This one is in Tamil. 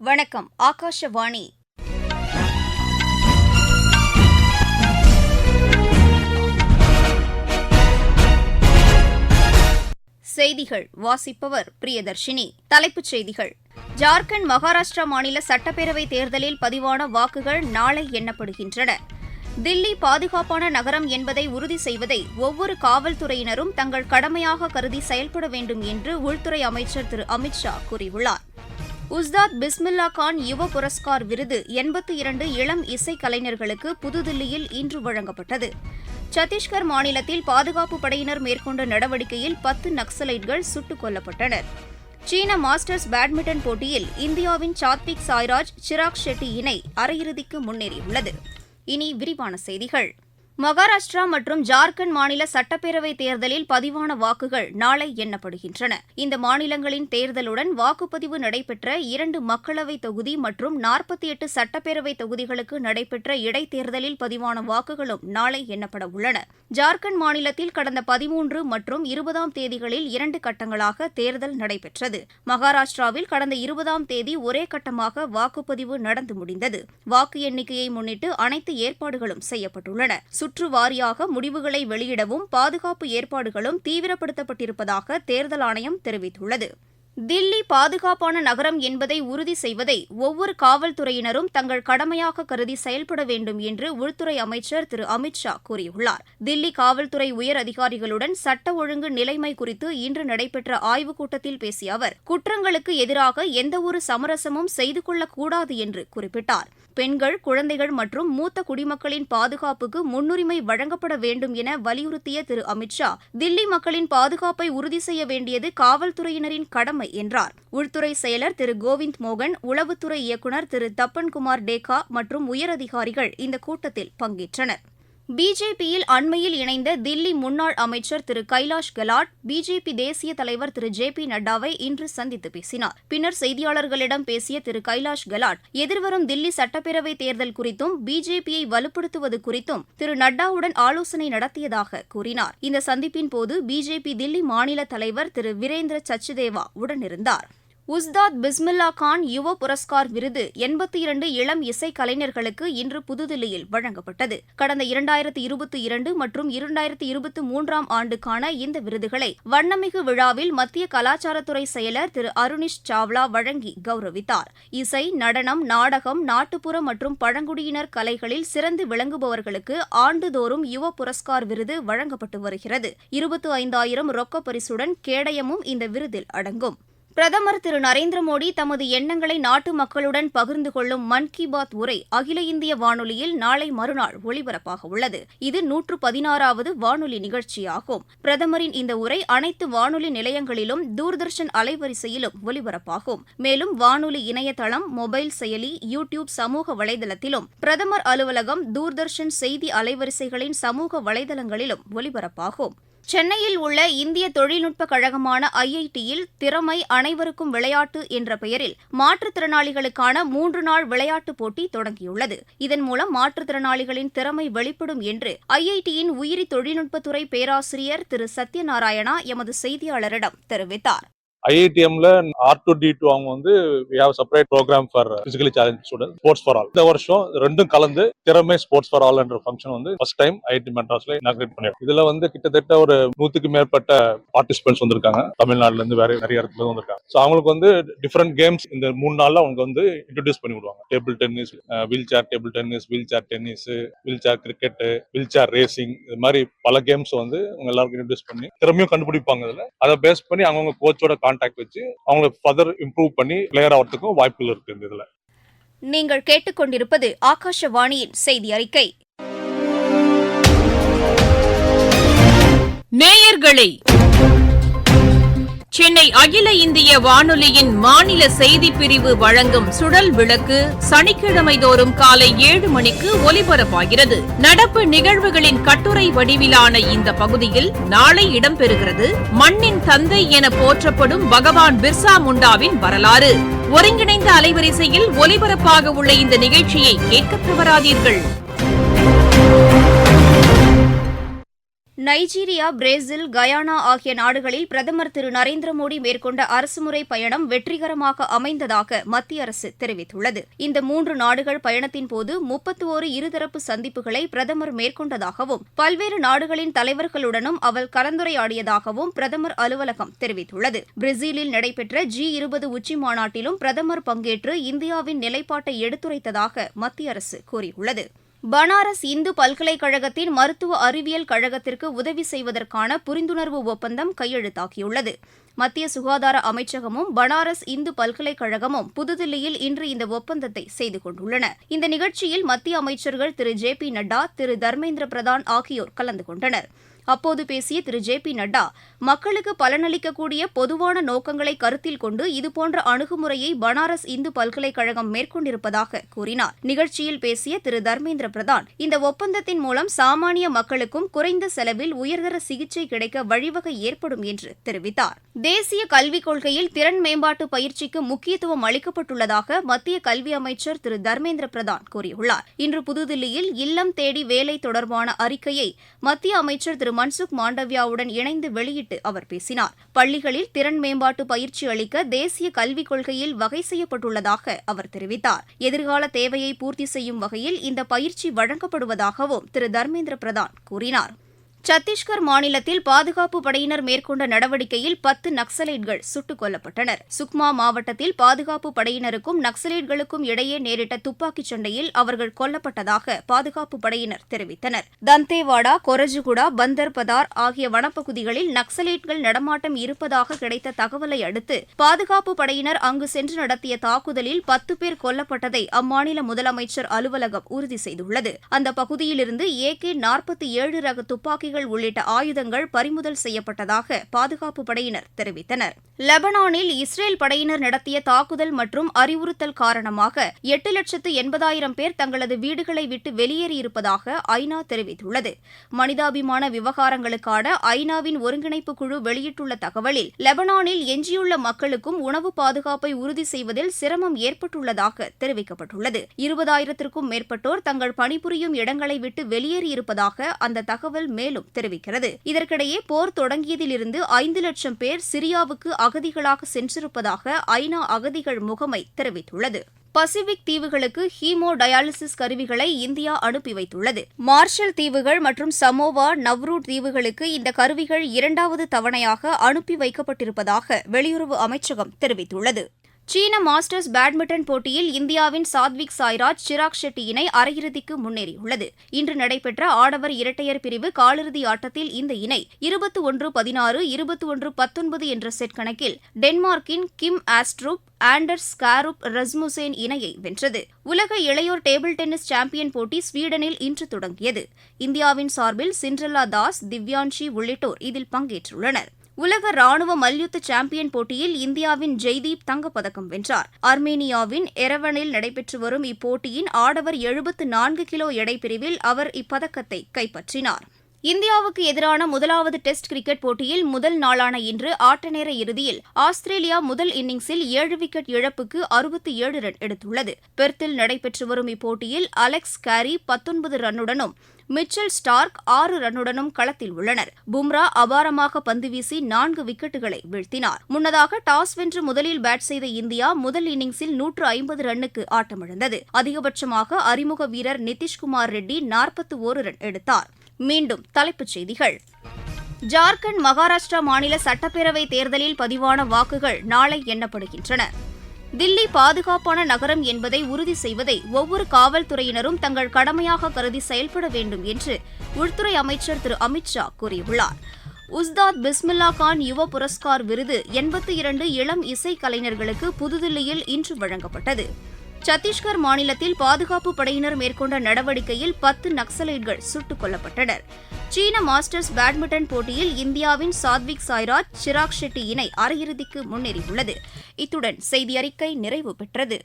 வணக்கம் ஆகாஷவாணி. செய்திகள் வாசிப்பவர் பிரியதர்ஷினி. தலைப்புச் செய்திகள். ஜார்க்கண்ட் மகாராஷ்டிரா மாநில சட்டப்பேரவை தேர்தலில் பதிவான வாக்குகள் நாளை எண்ணப்படுகின்றன. தில்லி பாதுகாப்பான நகரம் என்பதை உறுதி செய்வதை ஒவ்வொரு காவல்துறையினரும் தங்கள் கடமையாக கருதி செயல்பட வேண்டும் என்று உள்துறை அமைச்சர் திரு அமித் ஷா கூறியுள்ளார். உஸ்தாத் பிஸ்மில்லா கான் யுவ புரஸ்கார் விருது எண்பத்தி இரண்டு இளம் இசை கலைஞர்களுக்கு புதுதில்லியில் இன்று வழங்கப்பட்டது. சத்தீஸ்கர் மாநிலத்தில் பாதுகாப்பு படையினர் மேற்கொண்ட நடவடிக்கையில் பத்து நக்சலைட்கள் சுட்டுக் கொல்லப்பட்டனர். சீன மாஸ்டர்ஸ் பேட்மிண்டன் போட்டியில் இந்தியாவின் சாத்விக் சாய்ராஜ் சிராக் ஷெட்டி இணை அரையிறுதிக்கு முன்னேறியுள்ளது. இனி விரிவான செய்திகள். மகாராஷ்டிரா மற்றும் ஜார்க்கண்ட் மாநில சட்டப்பேரவை தேர்தலில் பதிவான வாக்குகள் நாளை எண்ணப்படுகின்றன. இந்த மாநிலங்களின் தேர்தலுடன் வாக்குப்பதிவு நடைபெற்ற இரண்டு மக்களவைத் தொகுதி மற்றும் நாற்பத்தி எட்டு சட்டப்பேரவை தொகுதிகளுக்கு நடைபெற்ற இடைத்தேர்தலில் பதிவான வாக்குகளும் நாளை எண்ணப்பட உள்ளன. ஜார்க்கண்ட் மாநிலத்தில் கடந்த பதிமூன்று மற்றும் இருபதாம் தேதிகளில் இரண்டு கட்டங்களாக தேர்தல் நடைபெற்றது. மகாராஷ்டிராவில் கடந்த இருபதாம் தேதி ஒரே கட்டமாக வாக்குப்பதிவு நடந்து முடிந்தது. வாக்கு எண்ணிக்கையை முன்னிட்டு அனைத்து ஏற்பாடுகளும் செய்யப்பட்டுள்ளன. சுற்று வாரியாக முடிவுகளை வெளியிடவும் பாதுகாப்பு ஏற்பாடுகளும் தீவிரப்படுத்தப்பட்டிருப்பதாக தேர்தல் ஆணையம் தெரிவித்துள்ளது. தில்லி பாதுகாப்பான நகரம் என்பதை உறுதி செய்வதை ஒவ்வொரு காவல்துறையினரும் தங்கள் கடமையாக கருதி செயல்பட வேண்டும் என்று உள்துறை அமைச்சர் திரு அமித் ஷா கூறியுள்ளார். தில்லி காவல்துறை உயர் அதிகாரிகளுடன் சட்ட ஒழுங்கு நிலைமை குறித்து இன்று நடைபெற்ற ஆய்வுக் கூட்டத்தில் பேசிய அவர் குற்றங்களுக்கு எதிராக எந்தவொரு சமரசமும் செய்து கொள்ளக்கூடாது என்று குறிப்பிட்டார். பெண்கள் குழந்தைகள் மற்றும் மூத்த குடிமக்களின் பாதுகாப்புக்கு முன்னுரிமை வழங்கப்பட வேண்டும் என வலியுறுத்திய திரு. அமித்ஷா தில்லி மக்களின் பாதுகாப்பை உறுதி செய்ய வேண்டியது காவல்துறையினரின் கடமை என்றார். உள்துறை செயலர் திரு. கோவிந்த் மோகன் உளவுத்துறை இயக்குநர் திரு. தப்பன்குமார் டேகா மற்றும் உயரதிகாரிகள் இந்த கூட்டத்தில் பங்கேற்றனர். பிஜேபியில் அண்மையில் இணைந்த தில்லி முன்னாள் அமைச்சர் திரு கைலாஷ் கெலாட் பிஜேபி தேசிய தலைவர் திரு ஜே பி நட்டாவை இன்று சந்தித்து பேசினார். பின்னர் செய்தியாளர்களிடம் பேசிய திரு கைலாஷ் கெலாட் எதிர்வரும் தில்லி சட்டப்பேரவை தேர்தல் குறித்தும் பிஜேபியை வலுப்படுத்துவது குறித்தும் திரு நட்டாவுடன் ஆலோசனை நடத்தியதாக கூறினார். இந்த சந்திப்பின் போது பிஜேபி தில்லி மாநில தலைவர் திரு வீரேந்திர சச்சிதேவா உடனிருந்தார். உஸ்தாத் பிஸ்மில்லா கான் யுவ புரஸ்கார் விருது எண்பத்தி இரண்டு இளம் இசை கலைஞர்களுக்கு இன்று புதுதில்லியில் வழங்கப்பட்டது. கடந்த இரண்டாயிரத்தி இருபத்தி இரண்டு மற்றும் இரண்டாயிரத்தி இருபத்தி மூன்றாம் ஆண்டுக்கான இந்த விருதுகளை வண்ணமிகு விழாவில் மத்திய கலாச்சாரத்துறை செயலர் திரு அருணிஷ் சாவ்லா வழங்கி கௌரவித்தார். இசை நடனம் நாடகம் நாட்டுப்புற மற்றும் பழங்குடியினர் கலைகளில் சிறந்து விளங்குபவர்களுக்கு ஆண்டுதோறும் யுவ புரஸ்கார் விருது வழங்கப்பட்டு வருகிறது. இருபத்தி ஐந்தாயிரம் ரொக்க பரிசுடன் கேடயமும் இந்த விருதில் அடங்கும். பிரதமர் திரு நரேந்திர மோடி தமது எண்ணங்களை நாட்டு மக்களுடன் பகிர்ந்து கொள்ளும் மன் கி பாத் உரை அகில இந்திய வானொலியில் நாளை மறுநாள் ஒலிபரப்பாக உள்ளது. இது நூற்று பதினாறாவது வானொலி நிகழ்ச்சியாகும். பிரதமரின் இந்த உரை அனைத்து வானொலி நிலையங்களிலும் தூர்தர்ஷன் அலைவரிசையிலும் ஒலிபரப்பாகும் மேலும் வானொலி இணையதளம் மொபைல் செயலி யூ டியூப் சமூக வலைதளத்திலும் பிரதமர் அலுவலகம் தூர்தர்ஷன் செய்தி அலைவரிசைகளின் சமூக வலைதளங்களிலும் ஒலிபரப்பாகும் சென்னையில் உள்ள இந்திய தொழில்நுட்ப கழகமான ஐஐடியில் திறமை அனைவருக்கும் விளையாட்டு என்ற பெயரில் மாற்றுத்திறனாளிகளுக்கான மூன்று நாள் விளையாட்டுப் போட்டி தொடங்கியுள்ளது. இதன் மூலம் மாற்றுத்திறனாளிகளின் திறமை வெளிப்படும் என்று ஐஐடியின் உயிரி தொழில்நுட்பத்துறை பேராசிரியர் திரு சத்யநாராயணா எமது செய்தியாளரிடம் தெரிவித்தார். ஐஐடிஎம்ல ஆர் டு டி டூ அவங்க வந்து separate program for physically challenge student sports for all இந்த வருஷம் ரெண்டும் கலந்து திறமை ஸ்போர்ட்ஸ் ஃபார் ஆல் என்ற ஃபங்க்ஷன் வந்து ஃபர்ஸ்ட் டைம் ஐஐடி மெட்ராஸ்ல இனாகிரேட் பண்ணிருக்கோம். இதுல வந்து கிட்டத்தட்ட ஒரு நூத்துக்கு மேற்பட்ட பார்ட்டிசிபென்ட்ஸ் வந்திருக்காங்க. தமிழ்நாடுல இருந்து வேற நிறைய இடத்துல வந்திருக்காங்க. ஸோ அவங்களுக்கு வந்து டிஃப்ரெண்ட் கேம்ஸ் இந்த மூணு நாள்ல அவங்க வந்து இன்ட்ரடியூஸ் பண்ணி விடுவாங்க. Table tennis wheel chair table tennis wheel chair tennis wheel chair cricket wheel chair racing இது மாதிரி பல கேம்ஸ் வந்து அவங்க எல்லாருக்கும் இன்ட்ரடியூஸ் பண்ணி திறமையும் கண்டுபிடிப்பாங்க இதுல. அதை பேஸ் பண்ணி அவங்கவுங்க கோச்சோட கான்டாக்ட் வச்சு அவங்களை ஃபர்தர் இம்ப்ரூவ் பண்ணி பிளேயர் ஆகிறதுக்கும் வாய்ப்புகள் இருக்கு இந்த இதுல. நீங்கள் கேட்டுக்கொண்டிருப்பது ஆகாஷவாணியின் செய்தி அறிக்கை. நேயர்களே சென்னை அகில இந்திய வானொலியின் மாநில செய்திப் பிரிவு வழங்கும் சுழல் விளக்கு சனிக்கிழமை தோறும் காலை ஏழு மணிக்கு ஒலிபரப்பாகிறது. நடப்பு நிகழ்வுகளின் கட்டுரை வடிவிலான இந்த பகுதியில் நாளை இடம்பெறுகிறது. மண்ணின் தந்தை என போற்றப்படும் பகவான் பிர்சா முண்டாவின் வரலாறு. ஒருங்கிணைந்த அலைவரிசையில் ஒலிபரப்பாக உள்ள இந்த நிகழ்ச்சியை கேட்க தவறாதீர்கள் நைஜீரியா பிரேசில் கயானா ஆகிய நாடுகளில் பிரதமர் திரு நரேந்திர மோடி மேற்கொண்ட அரசுமுறை பயணம் வெற்றிகரமாக அமைந்ததாக மத்திய அரசு தெரிவித்துள்ளது. இந்த மூன்று நாடுகள் பயணத்தின் போது முப்பத்தி ஓரு இருதரப்பு சந்திப்புகளை பிரதமர் மேற்கொண்டதாகவும் பல்வேறு நாடுகளின் தலைவர்களுடனும் அவர் கலந்துரையாடியதாகவும் பிரதமர் அலுவலகம் தெரிவித்துள்ளது. பிரேசிலில் நடைபெற்ற ஜி இருபது உச்சி மாநாட்டிலும் பிரதமர் பங்கேற்று இந்தியாவின் நிலைப்பாட்டை எடுத்துரைத்ததாக மத்திய அரசு கூறியுள்ளது. பனாரஸ் இந்து பல்கலைக்கழகத்தின் மருத்துவ அறிவியல் கழகத்திற்கு உதவி செய்வதற்கான புரிந்துணர்வு ஒப்பந்தம் கையெழுத்தாகியுள்ளது. மத்திய சுகாதார அமைச்சகமும் பனாரஸ் இந்து பல்கலைக்கழகமும் புதுதில்லியில் இன்று இந்த ஒப்பந்தத்தை செய்து கொண்டுள்ளன. இந்த நிகழ்ச்சியில் மத்திய அமைச்சர்கள் திரு ஜே பி நட்டா திரு தர்மேந்திர பிரதான் ஆகியோர் கலந்து கொண்டனர். அப்போது பேசிய திரு. ஜே. பி. நட்டா மக்களுக்கு பலனளிக்கக்கூடிய பொதுவான நோக்கங்களை கருத்தில் கொண்டு இதுபோன்ற அணுகுமுறையை பனாரஸ் இந்து பல்கலைக்கழகம் மேற்கொண்டிருப்பதாக கூறினார். நிகழ்ச்சியில் பேசிய திரு. தர்மேந்திர பிரதான் இந்த ஒப்பந்தத்தின் மூலம் சாமானிய மக்களுக்கும் குறைந்த செலவில் உயர்தர சிகிச்சை கிடைக்க வழிவகை ஏற்படும் என்று தெரிவித்தார். தேசிய கல்விக் கொள்கையில் திறன் மேம்பாட்டு பயிற்சிக்கு முக்கியத்துவம் அளிக்கப்பட்டுள்ளதாக மத்திய கல்வி அமைச்சர் திரு. தர்மேந்திர பிரதான் கூறியுள்ளார். இன்று புதுதில்லியில் இல்லம் தேடி வேலை தொடர்பான அறிக்கையை மத்திய அமைச்சர் திரு மன்சுக் மாண்டவியாவுடன் இணைந்து வெளியிட்டு அவர் பேசினார். பள்ளிகளில் திறன் மேம்பாட்டு பயிற்சி அளிக்க தேசிய கல்விக் கொள்கையில் வகை செய்யப்பட்டுள்ளதாக அவர் தெரிவித்தார். எதிர்கால தேவையை பூர்த்தி செய்யும் வகையில் இந்த பயிற்சி வழங்கப்படுவதாகவும் திரு. தர்மேந்திர பிரதான் கூறினார். சத்தீஸ்கர் மாநிலத்தில் பாதுகாப்பு படையினர் மேற்கொண்ட நடவடிக்கையில் பத்து நக்சலைட்கள் சுட்டுக் கொல்லப்பட்டனர். சுக்மா மாவட்டத்தில் பாதுகாப்பு படையினருக்கும் நக்சலைட்களுக்கும் இடையே நேரிட்ட துப்பாக்கிச் சண்டையில் அவர்கள் கொல்லப்பட்டதாக பாதுகாப்பு படையினர் தெரிவித்தனர். தந்தேவாடா கொரஜுகுடா பந்தர் பதார் ஆகிய வனப்பகுதிகளில் நக்சலைட்கள் நடமாட்டம் இருப்பதாக கிடைத்த தகவலை அடுத்து பாதுகாப்பு படையினர் அங்கு சென்று நடத்திய தாக்குதலில் பத்து பேர் கொல்லப்பட்டதை அம்மாநில முதலமைச்சர் அலுவலகம் உறுதி செய்துள்ளது. அந்த பகுதியிலிருந்து கே நாற்பத்தி ஏழு ரக துப்பாக்கி துப்பாக்கிகள் உள்ளிட்ட ஆயுதங்கள் பறிமுதல் செய்யப்பட்டதாக பாதுகாப்பு படையினர் தெரிவித்தனர். லெபனானில் இஸ்ரேல் படையினர் நடத்திய தாக்குதல் மற்றும் அறிவுறுத்தல் காரணமாக எட்டு லட்சத்து எண்பதாயிரம் பேர் தங்களது வீடுகளை விட்டு வெளியேறியிருப்பதாக ஐநா தெரிவித்துள்ளது. மனிதாபிமான விவகாரங்களுக்கான ஐநாவின் ஒருங்கிணைப்பு குழு வெளியிட்டுள்ள தகவலில் லெபனானில் எஞ்சியுள்ள மக்களுக்கும் உணவு பாதுகாப்பை உறுதி செய்வதில் சிரமம் ஏற்பட்டுள்ளதாக தெரிவிக்கப்பட்டுள்ளது. இருபதாயிரத்திற்கும் மேற்பட்டோர் தங்கள் பணிபுரியும் இடங்களை விட்டு வெளியேறியிருப்பதாக அந்த தகவல் மேலும் தெரிவிக்கிறது. இதற்கிடையே போர் தொடங்கியதிலிருந்து ஐந்து லட்சம் பேர் சிரியாவுக்கு அகதிகளாக சென்றிருப்பதாக ஐநா அகதிகள் முகமை தெரிவித்துள்ளது. பசிபிக் தீவுகளுக்கு ஹீமோ டயாலிசிஸ் கருவிகளை இந்தியா அனுப்பி வைத்துள்ளது. மார்ஷல் தீவுகள் மற்றும் சமோவா நவ்ரூட் தீவுகளுக்கு இந்த கருவிகள் இரண்டாவது தவணையாக அனுப்பி வைக்கப்பட்டிருப்பதாக வெளியுறவு அமைச்சகம் தெரிவித்துள்ளது. சீன மாஸ்டர்ஸ் பேட்மிண்டன் போட்டியில் இந்தியாவின் சாத்விக் சாய்ராஜ் சிராக் ஷெட்டி இணை அரையிறுதிக்கு முன்னேறியுள்ளது. இன்று நடைபெற்ற ஆடவர் இரட்டையர் பிரிவு காலிறுதி ஆட்டத்தில் இந்த இணை இருபத்தி ஒன்று பதினாறு இருபத்தி ஒன்று பத்தொன்பது என்ற செட் கணக்கில் டென்மார்க்கின் கிம் ஆஸ்ட்ரூப் ஆண்டர்ஸ் ஸ்காருப் ரஸ்முசேன் இணையை வென்றது. உலக இளையோர் டேபிள் டென்னிஸ் சாம்பியன் போட்டி ஸ்வீடனில் இன்று தொடங்கியது. இந்தியாவின் சார்பில் சிண்ட்ரல்லா தாஸ் திவ்யான்ஷி உள்ளிட்டோர் இதில் பங்கேற்றுள்ளனர். உலக ராணுவ மல்யுத்த சாம்பியன் போட்டியில் இந்தியாவின் ஜெய்தீப் தங்கப்பதக்கம் வென்றார். ஆர்மேனியாவின் எரவனில் நடைபெற்று வரும் இப்போட்டியின் ஆடவர் எழுபத்து நான்கு கிலோ எடை பிரிவில் அவர் இப்பதக்கத்தை கைப்பற்றினார். இந்தியாவுக்கு எதிரான முதலாவது டெஸ்ட் கிரிக்கெட் போட்டியில் முதல் நாளான இன்று ஆட்டநேர இறுதியில் ஆஸ்திரேலியா முதல் இன்னிங்ஸில் ஏழு விக்கெட் இழப்புக்கு அறுபத்தி ஏழு ரன் எடுத்துள்ளது. பெர்த்தில் நடைபெற்று வரும் இப்போட்டியில் அலெக்ஸ் கேரி பத்தொன்பது ரன்னுடனும் மிச்சல் ஸ்டார்க் ஆறு ரன்னுடனும் களத்தில் உள்ளனர். பும்ரா அபாரமாக பந்து வீசி நான்கு விக்கெட்டுகளை வீழ்த்தினார். முன்னதாக டாஸ் வென்று முதலில் பேட் செய்த இந்தியா முதல் இன்னிங்ஸில் நூற்று ஐம்பது ரன்னுக்கு ஆட்டமிழந்தது. அதிகபட்சமாக அறிமுக வீரர் நிதிஷ்குமார் ரெட்டி நாற்பத்தி ஒரு ரன் எடுத்தார். மீண்டும் தலைப்புச் செய்திகள். ஜார்க்கண்ட் மகாராஷ்டிரா மாநில சட்டப்பேரவை தேர்தலில் பதிவான வாக்குகள் நாளை எண்ணப்படுகின்றன. தில்லி பாதுகாப்பான நகரம் என்பதை உறுதி செய்வதை ஒவ்வொரு காவல்துறையினரும் தங்கள் கடமையாக கருதி செயல்பட வேண்டும் என்று உள்துறை அமைச்சர் திரு அமித்ஷா கூறியுள்ளார். உஸ்தாத் பிஸ்மில்லா கான் யுவ புரஸ்கார் விருது எண்பத்தி இரண்டு இளம் இசை கலைஞர்களுக்கு புதுதில்லியில் இன்று வழங்கப்பட்டது. சத்தீஸ்கர் மாநிலத்தில் பாதுகாப்பு படையினர் மேற்கொண்ட நடவடிக்கையில் பத்து நக்சலைட்கள் சுட்டுக் கொல்லப்பட்டனர். சீன மாஸ்டர்ஸ் பேட்மிண்டன் போட்டியில் இந்தியாவின் சாத்விக் சாய்ராஜ் சிராக் ஷெட்டி இணை அரையிறுதிக்கு முன்னேறியுள்ளது. இத்துடன் செய்தி அறிக்கை நிறைவு பெற்றது.